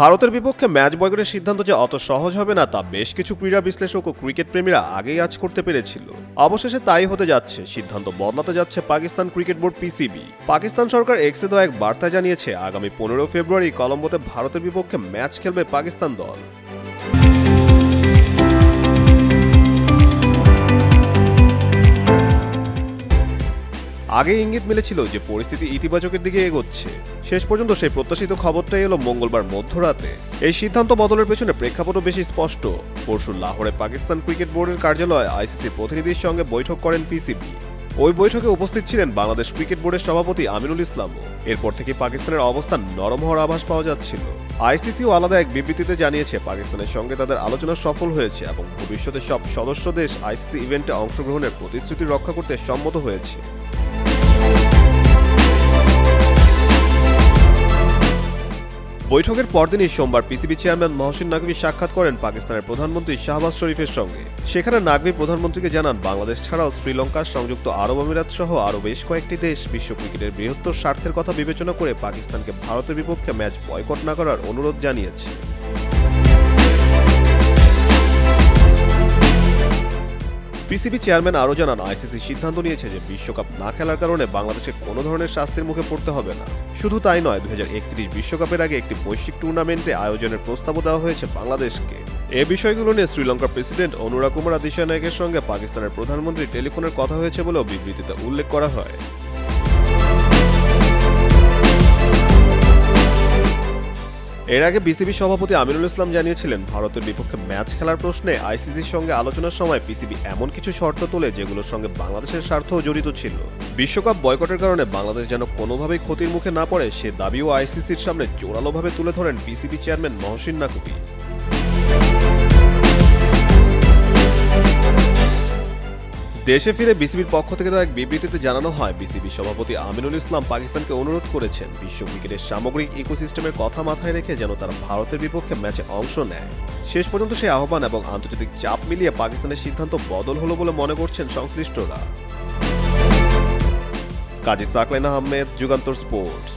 ভারতের বিপক্ষে ম্যাচ বয়কটের সিদ্ধান্ত যে অত সহজ হবে না তা বেশ কিছু ক্রীড়া বিশ্লেষক ও ক্রিকেট প্রেমীরা আগেই আজ করতে পেরেছিল। অবশেষে তাই হতে যাচ্ছে। সিদ্ধান্ত বদলাতে যাচ্ছে Pakistan cricket board PCB. Pakistan সরকার এক্সে দেওয়া এক বার্তা জানিয়েছে, আগামী পনেরো ফেব্রুয়ারি কলম্বোতে ভারতের বিপক্ষে ম্যাচ খেলবে পাকিস্তান দল। আগে ইঙ্গিত মিলেছিল যে পরিস্থিতি ইতিবাচকের দিকে এগোচ্ছে। শেষ পর্যন্ত সেই প্রত্যাশিত খবরটাই এলো মঙ্গলবার মধ্যরাতে। এই সিদ্ধান্ত বদলের পেছনে প্রেক্ষাপটও বেশি স্পষ্ট। পরশু লাহোরে পাকিস্তান ক্রিকেট বোর্ডের কার্যালয়ে আইসিসি প্রতিনিধির সঙ্গে বৈঠক করেন পিসিবি। ওই বৈঠকে উপস্থিত ছিলেন বাংলাদেশ ক্রিকেট বোর্ডের সভাপতি আমিনুল ইসলামও। এরপর থেকে পাকিস্তানের অবস্থান নরম হওয়ার আভাস পাওয়া যাচ্ছিল। আইসিসিও আলাদা এক বিবৃতিতে জানিয়েছে, পাকিস্তানের সঙ্গে তাদের আলোচনা সফল হয়েছে এবং ভবিষ্যতে সব সদস্য দেশ আইসিসি ইভেন্টে অংশগ্রহণের প্রতিশ্রুতি রক্ষা করতে সম্মত হয়েছে। বৈঠকের পরদিনই সোমবার পিসিবি চেয়ারম্যান মহসিন নাকভি সাক্ষাৎ করেন পাকিস্তানের প্রধানমন্ত্রী শাহবাজ শরীফের সঙ্গে। সেখানে নাকভি প্রধানমন্ত্রীকে জানান, বাংলাদেশ ছাড়াও শ্রীলঙ্কা, সংযুক্ত আরব আমিরাত সহ আরও বেশ কয়েকটি দেশ বিশ্ব ক্রিকেটের বৃহত্তর স্বার্থের কথা বিবেচনা করে পাকিস্তানকে ভারতের বিপক্ষে ম্যাচ বয়কট না করার অনুরোধ জানিয়েছে। পিসিবি চেয়ারম্যান আরও জানান, আইসিসি সিদ্ধান্ত নিয়েছে যে বিশ্বকাপ না খেলার কারণে বাংলাদেশে কোনো ধরনের শাস্তির মুখে পড়তে হবে না। শুধু তাই নয় দু বিশ্বকাপের আগে একটি বৈশ্বিক টুর্নামেন্টে আয়োজনের প্রস্তাবও দেওয়া হয়েছে বাংলাদেশকে। এ বিষয়গুলো নিয়ে শ্রীলঙ্কার প্রেসিডেন্ট অনুরা কুমার আদিশা নায়কের সঙ্গে পাকিস্তানের প্রধানমন্ত্রী টেলিফোনের কথা হয়েছে বলেও বিবৃতিতে উল্লেখ করা হয়। এর আগে বিসিবি সভাপতি আমিরুল ইসলাম জানিয়েছিলেন, ভারতের বিপক্ষে ম্যাচ খেলার প্রশ্নে আইসিসির সঙ্গে আলোচনার সময় বিসিবি এমন কিছু শর্ত তোলে যেগুলোর সঙ্গে বাংলাদেশের স্বার্থও জড়িত ছিল। বিশ্বকাপ বয়কটের কারণে বাংলাদেশ যেন কোনোভাবেই ক্ষতির মুখে না পড়ে, সে দাবিও আইসিসির সামনে জোরালোভাবে তুলে ধরেন বিসিবি চেয়ারম্যান মহসিন নাকুবি দেশে ফিরে বিসিবির পক্ষ থেকে এক বিবৃতিতে জানানো হয় বিসিবি সভাপতি আমিনুল ইসলাম পাকিস্তানকে অনুরোধ করেছেন, বিশ্ব ক্রিকেটের সামগ্রিক ইকোসিস্টেমের কথা মাথায় রেখে যেন তারা ভারতের বিপক্ষে ম্যাচে অংশ নেয়। শেষ পর্যন্ত সেই আহ্বান এবং আন্তর্জাতিক চাপ মিলিয়ে পাকিস্তানের সিদ্ধান্ত বদল হলো বলে মনে করছেন সংশ্লিষ্টরা। কাজী সাকলেন আহমেদ, যুগান্তর স্পোর্টস।